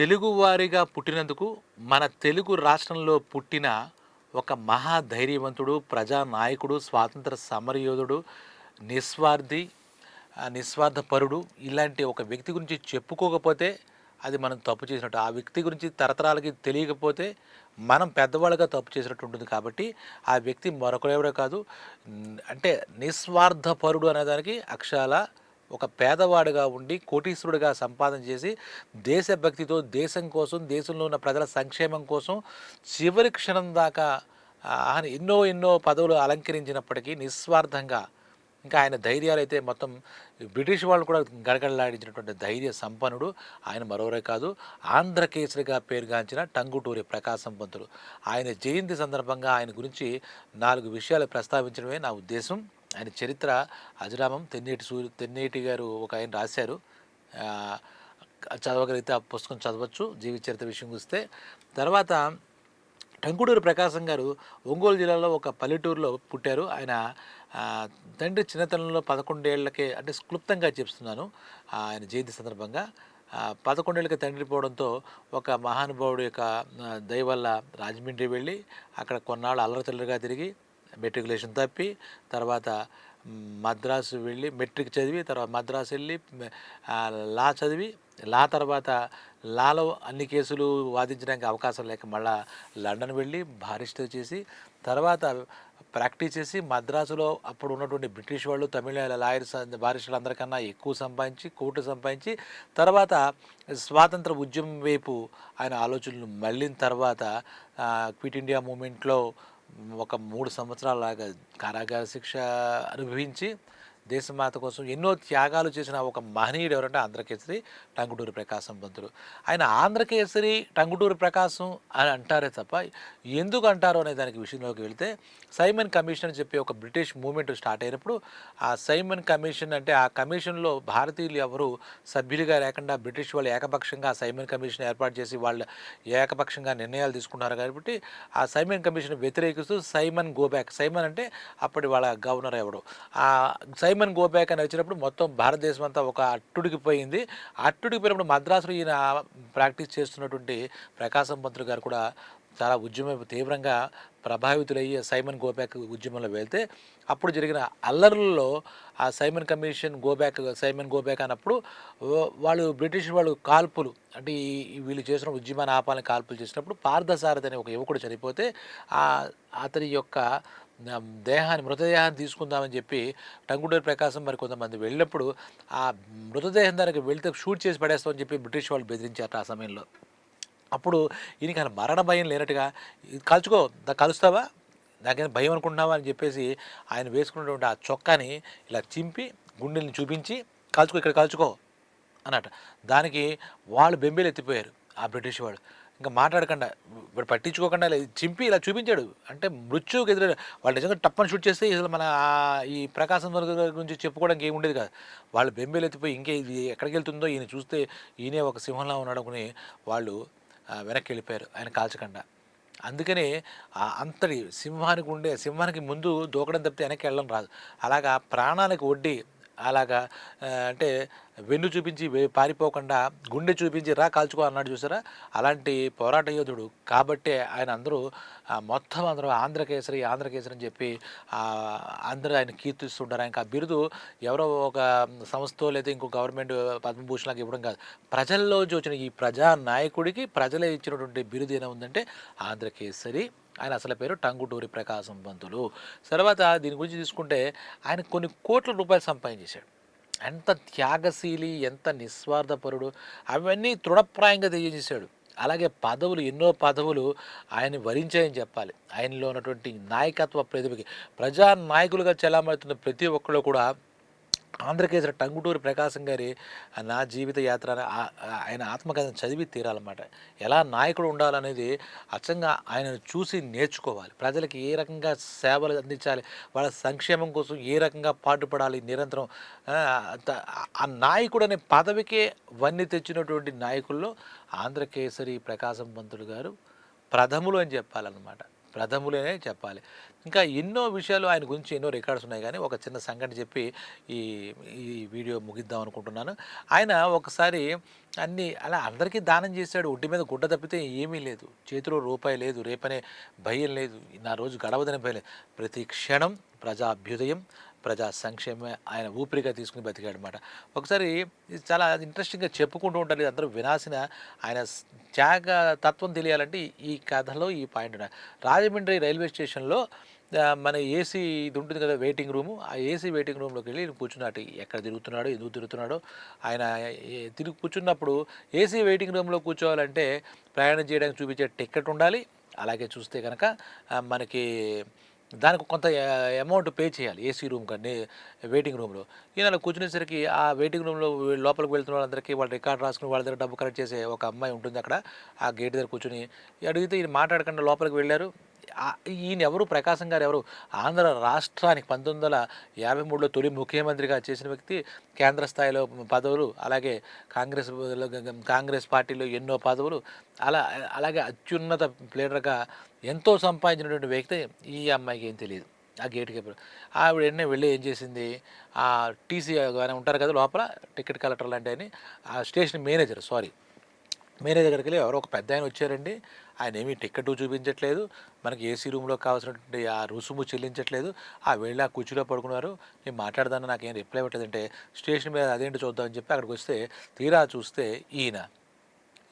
తెలుగువారిగా పుట్టినందుకు మన తెలుగు రాష్ట్రంలో పుట్టిన ఒక మహా ధైర్యవంతుడు ప్రజానాయకుడు స్వాతంత్ర సమరయోధుడు నిస్వార్థి నిస్వార్థపరుడు. ఇలాంటి ఒక వ్యక్తి గురించి చెప్పుకోకపోతే అది మనం తప్పు చేసినట్టు ఆ వ్యక్తి గురించి తరతరాలకి తెలియకపోతే మనం పెద్దవాళ్ళుగా తప్పు చేసినట్టు ఉంటుంది కాబట్టి ఆ వ్యక్తి మరొకరెవరో కాదు. అంటే నిస్వార్థపరుడు అనేదానికి అక్షరాల ఒక పేదవాడుగా ఉండి కోటీశ్వరుడిగా సంపాదన చేసి దేశభక్తితో దేశం కోసం దేశంలో ఉన్న ప్రజల సంక్షేమం కోసం చివరి క్షణం దాకా ఆయన ఎన్నో ఎన్నో పదవులు అలంకరించినప్పటికీ నిస్వార్థంగా ఇంకా ఆయన ధైర్యాలు అయితే మొత్తం బ్రిటిష్ వాళ్ళు కూడా గడగడలాడించినటువంటి ధైర్య సంపన్నుడు. ఆయన మరోరే కాదు ఆంధ్రకేసరిగా పేరుగాంచిన టంగుటూరి ప్రకాశం పంతులు. ఆయన జయంతి సందర్భంగా ఆయన గురించి నాలుగు విషయాలు ప్రస్తావించడమే నా ఉద్దేశం. ఆయన చరిత్ర అజరామం తెన్నేటి సూర్య తెన్నేటి గారు ఒక ఆయన రాశారు. చదవగలిగితే ఆ పుస్తకం చదవచ్చు జీవిత చరిత్ర విషయం చూస్తే. తర్వాత టంకుడూరు ప్రకాశం గారు ఒంగోలు జిల్లాలో ఒక పల్లెటూరులో పుట్టారు. ఆయన తండ్రి చిన్నతనంలో పదకొండేళ్ళకే అంటే క్లుప్తంగా చెప్తున్నాను ఆయన జయంతి సందర్భంగా. పదకొండేళ్ళకి తండ్రి పోవడంతో ఒక మహానుభావుడు యొక్క ఆ, దయ వల్ల రాజమండ్రి వెళ్ళి అక్కడ కొన్నాళ్ళు అల్లరి అల్లరిచిల్లరగా తిరిగి మెట్రికులేషన్ తప్పి తర్వాత మద్రాసు వెళ్ళి మెట్రిక్ చదివి తర్వాత మద్రాసు వెళ్ళి లా చదివి లా తర్వాత లాలో అన్ని కేసులు వాదించడానికి అవకాశం లేక మళ్ళా లండన్ వెళ్ళి బారిస్టర్ చేసి తర్వాత ప్రాక్టీస్ చేసి మద్రాసులో అప్పుడు ఉన్నటువంటి బ్రిటిష్ వాళ్ళు తమిళ లాయర్స్ బారిస్టర్లు అందరికన్నా ఎక్కువ సంపాదించి కోర్టు సంపాదించి తర్వాత స్వాతంత్ర ఉద్యమం వైపు ఆయన ఆలోచనలు మళ్ళిన తర్వాత క్విట్ ఇండియా మూమెంట్లో ఒక మూడు సంవత్సరాలాగా కారాగార శిక్ష అనుభవించి దేశమాత కోసం ఎన్నో త్యాగాలు చేసిన ఒక మహనీయుడు ఎవరంటే ఆంధ్రకేసరి టంగుటూరి ప్రకాశం పంతులు ఆయన ఆంధ్రకేసరి టంగుటూరి ప్రకాశం అని అంటారే తప్ప ఎందుకు అంటారు అనే దానికి విషయంలోకి వెళితే సైమన్ కమిషన్ అని చెప్పి ఒక బ్రిటిష్ మూమెంట్ స్టార్ట్ అయినప్పుడు ఆ సైమన్ కమిషన్ అంటే ఆ కమిషన్లో భారతీయులు ఎవరు సభ్యులుగా లేకుండా బ్రిటిష్ వాళ్ళు ఏకపక్షంగా సైమన్ కమిషన్ ఏర్పాటు చేసి వాళ్ళు ఏకపక్షంగా నిర్ణయాలు తీసుకున్నారు కాబట్టి ఆ సైమన్ కమిషన్ వ్యతిరేకిస్తూ సైమన్ గోబ్యాక్ సైమన్ అంటే అప్పటి వాళ్ళ గవర్నర్ ఎవడు ఆ సైమన్ గోబ్యాక్ అని వచ్చినప్పుడు మొత్తం భారతదేశం అంతా ఒక అట్టుడికి పోయింది అట్టుడికి పోయినప్పుడు మద్రాసులో ఈయన ప్రాక్టీస్ చేస్తున్నటువంటి ప్రకాశం పంతులు గారు కూడా చాలా ఉద్యమం తీవ్రంగా ప్రభావితులయ్యి సైమన్ గోబ్యాక్ ఉద్యమంలో వెళ్తే అప్పుడు జరిగిన అల్లర్లలో ఆ Simon commission go back Simon go back అన్నప్పుడు వాళ్ళు బ్రిటిష్ వాళ్ళు కాల్పులు అంటే వీళ్ళు చేసిన ఉద్యమాన్ని ఆపాలని కాల్పులు చేసినప్పుడు పార్థసారథి అనే ఒక యువకుడు చనిపోతే అతని యొక్క దేహాన్ని మృతదేహాన్ని తీసుకుందామని చెప్పి టంగుటూరి ప్రకాశం మరి కొంతమంది వెళ్ళినప్పుడు ఆ మృతదేహం దానికి వెళ్తే షూట్ చేసి పడేస్తామని చెప్పి బ్రిటిష్ వాళ్ళు బెదిరించారు ఆ సమయంలో. అప్పుడు ఈయనకి ఆయన మరణ భయం లేనట్టుగా "ఇది కలుచుకో కలుస్తావా? నాకేం భయం అనుకుంటున్నావా? అని చెప్పేసి ఆయన వేసుకున్నటువంటి ఆ చొక్కాని ఇలా చింపి గుండెల్ని చూపించి కలుచుకో ఇక్కడ కలుచుకో అన్నట్టు. దానికి వాళ్ళు బెంబేలు ఎత్తిపోయారు ఆ బ్రిటిష్ వాడు ఇంకా మాట్లాడకుండా ఇప్పుడు పట్టించుకోకుండా చింపి ఇలా చూపించాడు. అంటే మృత్యువుకి ఎదురు వాళ్ళు నిజంగా టప్పని షూట్ చేస్తే అసలు మన ఈ ప్రకాశం వర్గ గురించి చెప్పుకోవడానికి ఏమి ఉండేది కాదు. వాళ్ళు బెంబేలు ఎత్తిపోయి ఇంకే ఇది ఎక్కడికి వెళ్తుందో ఈయన చూస్తే ఈయనే ఒక సింహంలా ఉన్నాడు అనుకుని వాళ్ళు వెనక్కి వెళ్ళిపోయారు ఆయన కాల్చకుండా. అందుకనే అంతటి సింహానికి ఉండే సింహానికి ముందు దూకడం తప్పితే వెనక్కి వెళ్ళడం రాదు. అలాగా ప్రాణానికి వడ్డీ అలాగా అంటే వెన్ను చూపించి పారిపోకుండా గుండె చూపించి రా కాల్చుకో అన్నాడు చూసారా? అలాంటి పోరాట యోధుడు. కాబట్టే ఆయన అందరూ మొత్తం అందరూ ఆంధ్రకేసరి ఆంధ్రకేసరి అని చెప్పి అందరూ ఆయన కీర్తిస్తుంటారు. ఆయనకు ఆ బిరుదు ఎవరో ఒక సంస్థ లేదా ఇంకో గవర్నమెంట్ పద్మభూషణాలకు ఇవ్వడం కాదు. ప్రజల్లోంచి వచ్చిన ఈ ప్రజా నాయకుడికి ప్రజలే ఇచ్చినటువంటి బిరుదు ఏమైనా ఉందంటే ఆంధ్రకేసరి ఆయన అసలు పేరు టంగుటూరి ప్రకాశం పంతులు తర్వాత దీని గురించి తీసుకుంటే ఆయన కొన్ని కోట్ల రూపాయలు సంపాదించేశాడు. ఎంత త్యాగశీలి ఎంత నిస్వార్థపరుడు అవన్నీ తృణప్రాయంగా తెలియజేశాడు. అలాగే పదవులు ఎన్నో పదవులు ఆయన వరించాయని చెప్పాలి. ఆయనలో ఉన్నటువంటి నాయకత్వ ప్రతిభకి ప్రజా నాయకులుగా చెలామడుతున్న ప్రతి ఒక్కళ్ళు కూడా ఆంధ్రకేసరి టంగుటూరి ప్రకాశం గారి నా జీవిత యాత్ర ఆయన ఆత్మకథను చదివి తీరాలన్నమాట. ఎలా నాయకుడు ఉండాలనేది అచ్చంగా ఆయనను చూసి నేర్చుకోవాలి. ప్రజలకి ఏ రకంగా సేవలు అందించాలి వాళ్ళ సంక్షేమం కోసం ఏ రకంగా పాటుపడాలి నిరంతరం ఆ, ఆ నాయకుడు అనే పదవికే వన్ని తెచ్చినటువంటి నాయకుల్లో ఆంధ్రకేసరి ప్రకాశం పంతులు గారు ప్రథములు అని చెప్పాలన్నమాట. ప్రథములనే చెప్పాలి. ఇంకా ఎన్నో విషయాలు ఆయన గురించి ఎన్నో రికార్డ్స్ ఉన్నాయి. కానీ ఒక చిన్న సంఘటన చెప్పి ఈ ఈ వీడియో ముగిద్దాం అనుకుంటున్నాను. ఆయన ఒకసారి అన్ని అలా అందరికీ దానం చేశాడు. ఒడ్డు మీద గుడ్డ తప్పితే ఏమీ లేదు. చేతిలో రూపాయి లేదు. రేపనే భయం లేదు. నా రోజు గడవదని భయం లేదు. ప్రతి క్షణం ప్రజా అభ్యుదయం ప్రజా సంక్షేమమే ఆయన ఊపిరిగా తీసుకుని బతికాడు అనమాట ఒకసారి చాలా ఇంట్రెస్టింగ్గా చెప్పుకుంటూ ఉంటారు ఇది అందరూ వినాసిన ఆయన త్యాగ తత్వం తెలియాలంటే ఈ- కథలో ఈ పాయింట్ రాజమండ్రి రైల్వే స్టేషన్లో మన ఏసీ ఇది ఉంటుంది కదా వెయిటింగ్ రూము ఆ ఏసీ వెయిటింగ్ రూమ్లోకి వెళ్ళి కూర్చున్నట్టు ఎక్కడ తిరుగుతున్నాడో ఎందుకు తిరుగుతున్నాడో ఆయన తిరిగి కూర్చున్నప్పుడు ఏసీ వెయిటింగ్ రూమ్లో కూర్చోవాలంటే ప్రయాణం చేయడానికి చూపించే టికెట్ ఉండాలి. అలాగే చూస్తే కనుక మనకి దానికి కొంత అమౌంట్ పే చేయాలి. ఏసీ రూమ్ కానీ వెయిటింగ్ రూమ్లో ఈయన కూర్చునేసరికి ఆ వెయిటింగ్ రూమ్లో లోపలికి వెళ్తున్న వాళ్ళందరికీ వాళ్ళు రికార్డ్ రాసుకుని వాళ్ళ దగ్గర డబ్బు కలెక్ట్ చేసే ఒక అమ్మాయి ఉంటుంది అక్కడ. ఆ గేట్ దగ్గర కూర్చుని అడిగితే ఈయన మాట్లాడకుండా లోపలికి వెళ్ళారు. ఈయన ఎవరు? ప్రకాశం గారు ఎవరు? ఆంధ్ర రాష్ట్రానికి పంతొమ్మిది వందల యాభై మూడులో తొలి ముఖ్యమంత్రిగా చేసిన వ్యక్తి కేంద్ర స్థాయిలో పదవులు అలాగే కాంగ్రెస్ కాంగ్రెస్ పార్టీలో ఎన్నో పదవులు అలా అలాగే అత్యున్నత ప్లేడర్గా ఎంతో సంపాదించినటువంటి వ్యక్తి ఈ అమ్మాయికి ఏం తెలియదు. ఆ గేట్ కీపర్ ఆవిడ ఎన్నే వెళ్ళి ఏం చేసింది? ఆ టీసీ కానీ ఉంటారు కదా లోపల టికెట్ కలెక్టర్ లాంటి అని ఆ స్టేషన్ మేనేజర్ సారీ మేనేజర్ దగ్గరికి వెళ్ళి ఎవరో ఒక పెద్ద ఆయన వచ్చారండి. ఆయన ఏమీ టికెట్ చూపించట్లేదు. మనకి ఏసీ రూమ్లో కావాల్సినటువంటి ఆ రుసుము చెల్లించట్లేదు. ఆ వెళ్ళి ఆ కుర్చీలో పడుకున్నారు. నేను మాట్లాడదాను నాకేం రిప్లై ఇవ్వట్లేదంటే స్టేషన్ మీద అదేంటి చూద్దామని చెప్పి అక్కడికి వస్తే తీరా చూస్తే ఈయన.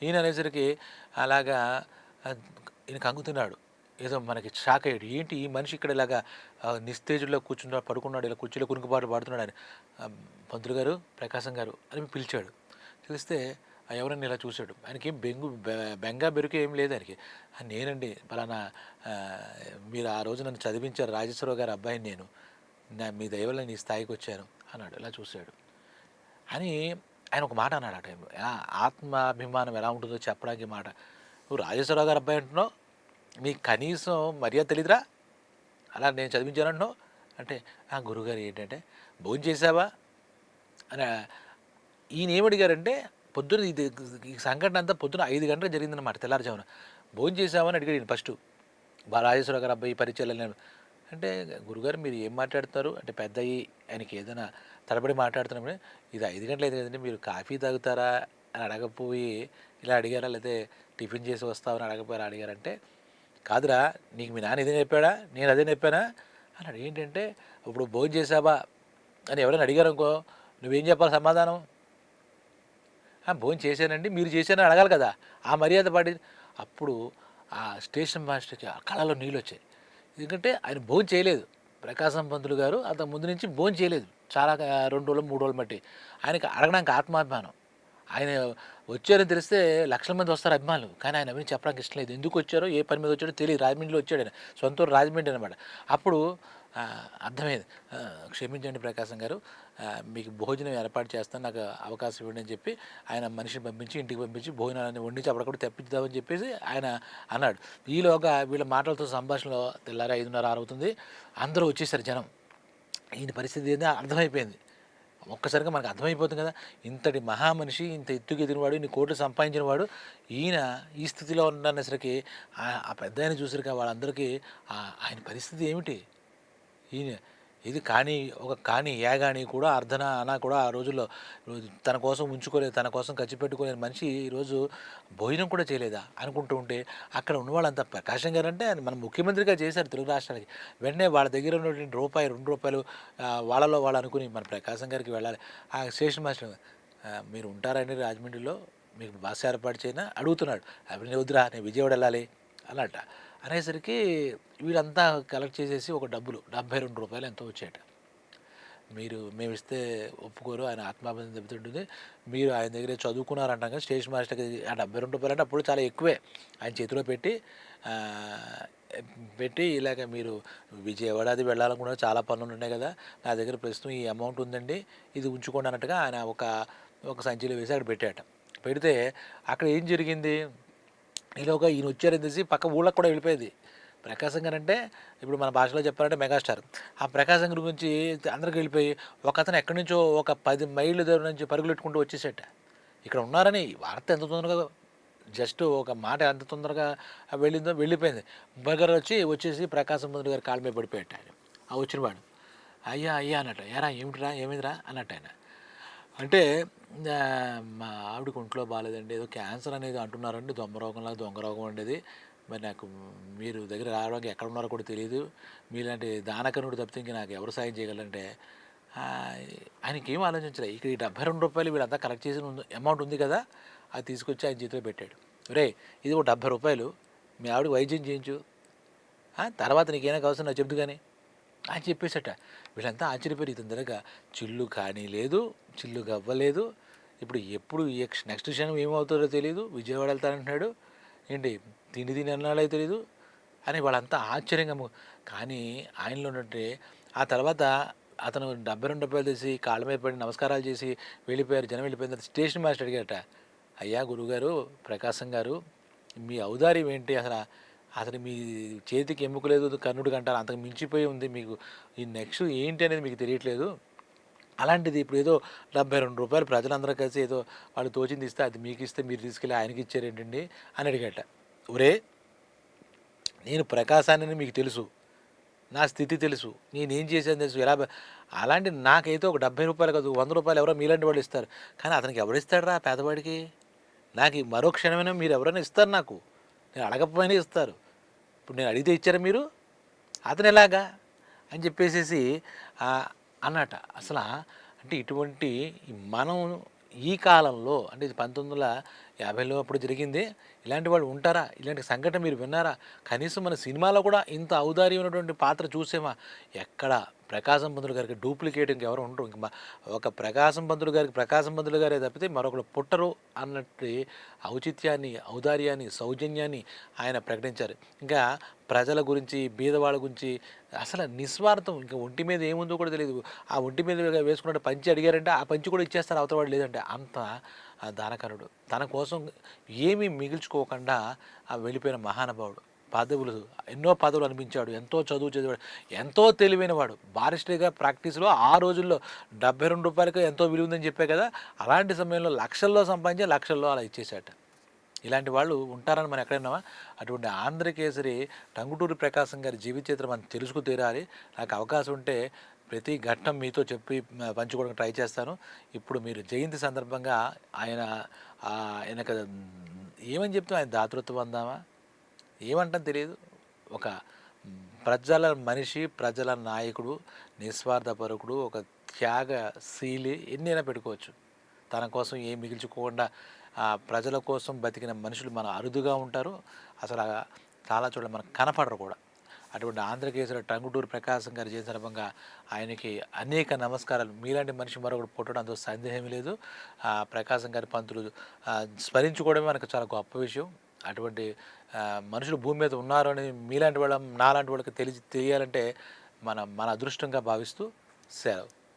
ఈయన అనేసరికి అలాగా ఈయన కంగుతున్నాడు ఏదో మనకి షాక్ అయ్యాడు. ఏంటి ఈ మనిషి ఇక్కడ ఇలాగా నిస్తేజుల్లో కూర్చున్నాడు పడుకున్నాడు ఇలా కుర్చీలో కునుకుబాటు పాడుతున్నాడు అని. పంతులు గారు ప్రకాశం గారు అని పిలిచాడు. పిలిస్తే ఎవరన్నా ఇలా చూశాడు. ఆయనకి బెంగు బె- బెరుకు ఏం లేదు ఆయనకి. నేనండి పలానా మీరు ఆ రోజు నన్ను చదివించారు రాజేశ్వరరావు గారి అబ్బాయిని నేను. నా మీ దయవల్ల నీ స్థాయికి వచ్చాను అన్నాడు. ఇలా చూశాడు. అని ఆయన ఒక మాట అన్నాడు ఆ టైంలో. ఆత్మాభిమానం ఎలా ఉంటుందో చెప్పడానికి మాట. నువ్వు రాజేశ్వరరావు గారు అబ్బాయి అంటున్నావు? మీకు కనీసం మర్యాద తెలియదురా అలా నేను చదివించాను అంటున్నావు అంటే ఆ గురుగారు ఏంటంటే భోజనం చేసావా అని ఈయన ఏమడిగారంటే పొద్దున ఇది ఈ సంఘటన అంతా పొద్దున ఐదు గంటలకు జరిగిందన్నమాట తెల్లారుజామున. భోజనం చేసావని అడిగాడు ఈయన ఫస్ట్. రాజేశ్వరరావు గారు అబ్బాయి పరిచయాలు నేను అంటే గురుగారు మీరు ఏం మాట్లాడుతారు అంటే పెద్ద ఆయనకి ఏదైనా తడబడి మాట్లాడుతున్నప్పుడు ఇది ఐదు గంటలు అయితే కదండి మీరు కాఫీ తాగుతారా? అని అడగపోయి ఇలా అడిగారా? లేకపోతే టిఫిన్ చేసి వస్తావని అడగపోయారా? అడిగారంటే కాదురా నీకు మీ నాన్న ఇదే చెప్పాడా? నేను అదే చెప్పానా? అన్నాడు ఏంటంటే ఇప్పుడు భోజనం చేసావా అని ఎవరైనా అడిగారు అనుకో నువ్వేం చెప్పాలి? సమాధానం? భోజనం చేశానండి మీరు చేశారని అడగాలి కదా. ఆ మర్యాద పాటి అప్పుడు ఆ స్టేషన్ మాస్టర్కి ఆ కళలో నీళ్ళు వచ్చాయి. ఎందుకంటే ఆయన భోజనం చేయలేదు. ప్రకాశం పంతులు గారు అంత ముందు నుంచి భోజనం చేయలేదు. చాలా రెండు రోజులు మూడు రోజులు బట్టి ఆయనకి అడగడానికి ఆత్మాభిమానం. ఆయన వచ్చారని తెలిస్తే లక్షల మంది వస్తారు అభిమానులు. కానీ ఆయన అవన్నీ చెప్పడానికి ఇష్టం లేదు. ఎందుకు వచ్చారో ఏ పని మీద వచ్చాడో తెలియదు. రాజమండ్రిలో వచ్చాడు ఆయన. సొంత రాజమండ్రి అనమాట అప్పుడు అర్థమైంది. క్షమించండి ప్రకాశం గారు. మీకు భోజనం ఏర్పాటు చేస్తాను. నాకు అవకాశం ఇవ్వండి అని చెప్పి ఆయన మనిషిని పంపించి ఇంటికి పంపించి భోజనాన్ని వండించి అప్పటికప్పుడు తెప్పించుదామని చెప్పేసి ఆయన అన్నాడు. ఈలోగా వీళ్ళ మాటలతో సంభాషణలో తెల్లారి ఐదున్నర అవుతుంది అందరూ వచ్చేసారు జనం. ఈయన పరిస్థితి ఏందో అర్థమైపోయింది. ఒక్కసారిగా మనకు అర్థమైపోతుంది కదా. ఇంతటి మహామనిషి ఇంత ఎత్తుకు ఎదిగినవాడు ఇన్ని కోట్లు సంపాదించిన వాడు ఈయన ఈ స్థితిలో ఉండనేసరికి ఆ- ఆ పెద్ద ఆయన చూసరికి వాళ్ళందరికీ ఆయన పరిస్థితి ఏమిటి? ఈయన ఇది కానీ ఒక కానీ యాగాని కూడా అర్ధన అనా కూడా ఆ రోజుల్లో తన కోసం ఉంచుకోలేదు తన కోసం ఖర్చు పెట్టుకోలేని మనిషి ఈరోజు భోజనం కూడా చేయలేదా అనుకుంటూ ఉంటే అక్కడ ఉన్న వాళ్ళంతా ప్రకాశం గారు అంటే మన ముఖ్యమంత్రిగా చేశారు తెలుగు రాష్ట్రానికి. వెంటనే వాళ్ళ దగ్గర ఉన్నటువంటి రూపాయి రెండు రూపాయలు వాళ్ళలో వాళ్ళు అనుకుని మన ప్రకాశం గారికి వెళ్ళాలి. ఆ స్టేషన్ మాస్టర్ మీరు ఉంటారండి రాజమండ్రిలో మీకు బస్సు ఏర్పాటు చేయనా అడుగుతున్నాడు. అప్పుడు వద్దురా నేను విజయవాడ వెళ్ళాలి. అలాంట. అనేసరికి వీళ్ళంతా కలెక్ట్ చేసేసి ఒక డబ్బులు డెబ్బై రెండు రూపాయలు ఎంతో వచ్చాయట మీరు మేము ఇస్తే ఒప్పుకోరు ఆయన ఆత్మాభిమానం దెబ్బతింటుంది మీరు ఆయన దగ్గర చదువుకున్నారంటాం స్టేషన్ మాస్టర్కి ఆ డెబ్బై రెండు రూపాయలు అంటే అప్పుడు చాలా ఎక్కువే. ఆయన చేతిలో పెట్టి పెట్టి ఇలాగ మీరు విజయవాడ అది వెళ్ళాలనుకున్నారు చాలా పనులు ఉన్నాయి కదా. నా దగ్గర ప్రస్తుతం ఈ అమౌంట్ ఉందండి. ఇది ఉంచుకోండి అన్నట్టుగా ఆయన ఒక ఒక సంచిలో వేసి అక్కడ పెట్టాట. పెడితే అక్కడ ఏం జరిగింది? ఈలోగా ఈయన వచ్చారని తెలిసి పక్క ఊళ్ళకు కూడా వెళ్ళిపోయేది. ప్రకాశం గారు అంటే ఇప్పుడు మన భాషలో చెప్పాలంటే మెగాస్టార్. ఆ ప్రకాశం గారి గురించి అందరికి వెళ్ళిపోయి ఒక అతను ఎక్కడి నుంచో ఒక పది మైళ్ళ దగ్గర నుంచి పరుగులు పెట్టుకుంటూ వచ్చేసేట. ఇక్కడ ఉన్నారని వార్త ఎంత తొందరగా జస్ట్ ఒక మాట ఎంత తొందరగా వెళ్ళిందో వెళ్ళిపోయింది. బగర్ వచ్చి వచ్చేసి ప్రకాశం మంత్రి గారి కాళ్ళ మీద పడిపోయాట ఆయన. ఆ వచ్చిన వాడు అయ్యా అయ్యా అన్నట్టు. ఎరా ఏమిటిరా ఏమిదిరా అన్నట్టు ఆయన. అంటే మా ఆవిడకి ఒంట్లో బాగాలేదండి ఏదో క్యాన్సర్ అనేది అంటున్నారండి. దొంగ రోగంలా దొంగ రోగం ఉండేది. మరి నాకు మీరు దగ్గర రావడానికి ఎక్కడ ఉన్నారో కూడా తెలియదు మీలాంటి దానకరుడు తప్పితే ఇంక నాకు ఎవరు సాయం చేయగలంటే ఆయనకి ఏం ఆలోచించలే. ఇక్కడ ఈ డెబ్బై రెండు రూపాయలు వీళ్ళంతా కలెక్ట్ చేసిన అమౌంట్ ఉంది కదా అది తీసుకొచ్చి ఆయన చేతిలో పెట్టాడు. రే ఇది ఒక డెబ్బై రూపాయలు. మీ ఆవిడకి వైద్యం చేయించు. తర్వాత నీకేనా కావాల్సిన నాకు చెప్దు కానీ అని చెప్పేసట. వీళ్ళంతా ఆశ్చర్యపోయి ఇతని దగ్గర చిల్లు కానీ లేదు చిల్లు గవ్వలేదు. ఇప్పుడు ఎప్పుడు నెక్స్ట్ క్షణం ఏమవుతుందో తెలియదు విజయవాడ వెళ్తానంటున్నాడు ఏంటి తిండి తిని అన్నాడో తెలియదు అని వాళ్ళంతా ఆశ్చర్యంగా కానీ ఆయనలో ఉన్నట్టే ఆ తర్వాత అతను డెబ్బై రెండు రూపాయలు తీసి కాళ్ళ మీద పడి నమస్కారాలు చేసి వెళ్ళిపోయారు. జనం వెళ్ళిపోయిన తర్వాత స్టేషన్ మాస్టర్ అడిగారట అయ్యా గురుగారు ప్రకాశం గారు మీ ఔదార్యం ఏంటి? అసలు అతను మీ చేతికి ఎముకలేదు కన్నుడు అంటారు. అంతకు మించిపోయి ఉంది మీకు. ఈ నెక్స్ట్ ఏంటి అనేది మీకు తెలియట్లేదు. అలాంటిది ఇప్పుడు ఏదో డెబ్బై రెండు రూపాయలు ప్రజలందరూ కలిసి ఏదో వాళ్ళు తోచింది ఇస్తే అది మీకు ఇస్తే మీరు తీసుకెళ్ళి ఆయనకి ఇచ్చారేంటండి అని అడిగట. ఒరే నేను ప్రకాశాన్ని మీకు తెలుసు. నా స్థితి తెలుసు. నేనేం చేశాను తెలుసు? ఎలా అలాంటి నాకైతే ఒక డెబ్బై రూపాయలు కాదు వంద రూపాయలు ఎవరో మీలాంటి వాళ్ళు ఇస్తారు. కానీ అతనికి ఎవరు ఇస్తాడరా పేదవాడికి? నాకు ఈ మరో క్షణమైనా మీరు ఎవరైనా ఇస్తారు నాకు. నేను అడగకపోయినా ఇస్తారు. ఇప్పుడు నేను అడిగితే ఇచ్చారా మీరు? అతను ఎలాగా? అని చెప్పేసేసి అన్నట. అసలు అంటే ఇటువంటి మనం ఈ కాలంలో అంటే పంతొమ్మిది వందల యాభైలో అప్పుడు జరిగింది. ఇలాంటి వాళ్ళు ఉంటారా? ఇలాంటి సంఘటన మీరు విన్నారా? కనీసం మన సినిమాలో కూడా ఇంత ఔదార్యమైనటువంటి పాత్ర చూసేమా? ఎక్కడ ప్రకాశం పంతులు గారికి డూప్లికేట్ ఇంకెవరు ఉండరు. ఇంక ఒక ప్రకాశం పంతులు గారికి ప్రకాశం పంతులు గారే తప్పితే మరొకరు పుట్టరు అన్నట్టు ఔచిత్యాన్ని ఔదార్యాన్ని సౌజన్యాన్ని ఆయన ప్రకటించారు. ఇంకా ప్రజల గురించి బీదవాళ్ళ గురించి అసలు నిస్వార్థం ఇంకా ఒంటి మీద ఏముందో కూడా తెలియదు ఆ ఒంటి మీద వేసుకున్నట్టు పంచి అడిగారంటే ఆ పంచి కూడా ఇచ్చేస్తారు అవతల వాడు లేదంటే అంత ఆ దానకరుడు. తన కోసం ఏమీ మిగిల్చుకోకుండా ఆ వెళ్ళిపోయిన మహానుభావుడు. పదవులు ఎన్నో పదవులు అనిపించాడు. ఎంతో చదువు చదివాడు. ఎంతో తెలివైనవాడు. బారిస్టర్గా ప్రాక్టీస్లో ఆ రోజుల్లో డెబ్బై రెండు రూపాయలకు ఎంతో విలువ ఉందని చెప్పే కదా అలాంటి సమయంలో లక్షల్లో సంపాదించి లక్షల్లో అలా ఇచ్చేసాట ఇలాంటి వాళ్ళు ఉంటారని మనం ఎక్కడైనా అటువంటి ఆంధ్రకేసరి టంగుటూరి ప్రకాశం గారి జీవిత చరిత్ర మనం తెలుసుకు తీరాలి. నాకు అవకాశం ఉంటే ప్రతి ఘట్టం మీతో చెప్పి పంచుకోవడానికి ట్రై చేస్తాను. ఇప్పుడు మీరు జయంతి సందర్భంగా ఆయన ఆయన ఆయనకు ఏమని చెప్తాం ఆయన దాతృత్వం అందామా? ఏమంటాం తెలియదు. ఒక ప్రజల మనిషి ప్రజల నాయకుడు నిస్వార్థపరుకుడు ఒక త్యాగశీలి ఎన్నైనా పెట్టుకోవచ్చు. తన కోసం ఏం మిగిల్చుకోకుండా ఆ ప్రజల కోసం బతికిన మనుషులు మన అరుదుగా ఉంటారు. అసలు చాలా చోట్ల మనకు కనపడరు కూడా. అటువంటి ఆంధ్రకేశ్వర టంగుటూరు ప్రకాశం గారి చేసిన సందర్భంగా ఆయనకి అనేక నమస్కారాలు. మీలాంటి మనిషి మరొకటి పుట్టడం అందులో సందేహం లేదు. ఆ ప్రకాశం గారి పంతులు స్మరించుకోవడమే మనకు చాలా గొప్ప విషయం. అటువంటి మనుషులు భూమి మీద ఉన్నారు అని మీలాంటి వాళ్ళ నాలాంటి వాళ్ళకి తెలిసి తెలియాలంటే మన మన అదృష్టంగా భావిస్తూ సెలవు.